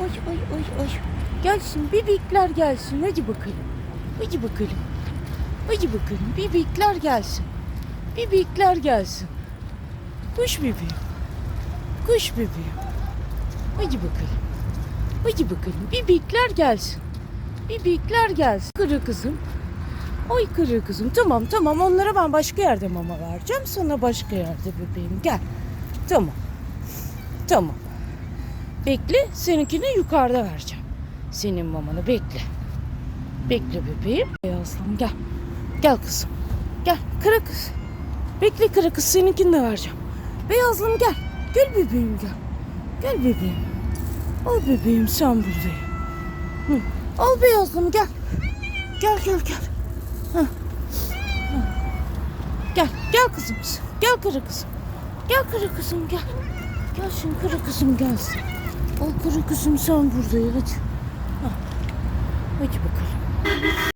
oy oy oy oy. Gelsin bebekler gelsin hadi bakalım. Hadi bakalım. Hadi bakalım bebekler gelsin. Bebekler gelsin. Kuş bebeğim. Kuş bebeğim. Hadi bakalım. Hadi bakalım bebekler gelsin. Bebekler gelsin. Kırı kızım. Oy kırı kızım. Tamam tamam onlara ben başka yerde mama vereceğim. Sana başka yerde bebeğim. Gel. Tamam. Tamam. Bekle seninkini yukarıda vereceğim. Senin mamanı bekle. Bekle bebeğim. Beyazlım gel. Gel kızım. Gel kara kız. Bekle kara kız seninkini de vereceğim. Beyazlım gel. Gel bebeğim gel. Gel bebeğim. Al bebeğim sen buradayım. Hı. Al beyazlım gel. Gel gel gel. Hı. Hı. Gel gel kızım. Gel kara kızım. Gel kara kızım gel. Gelsin kara kızım gelsin. Al kara kızım sen buradayım hadi. Hah. Hadi bakalım.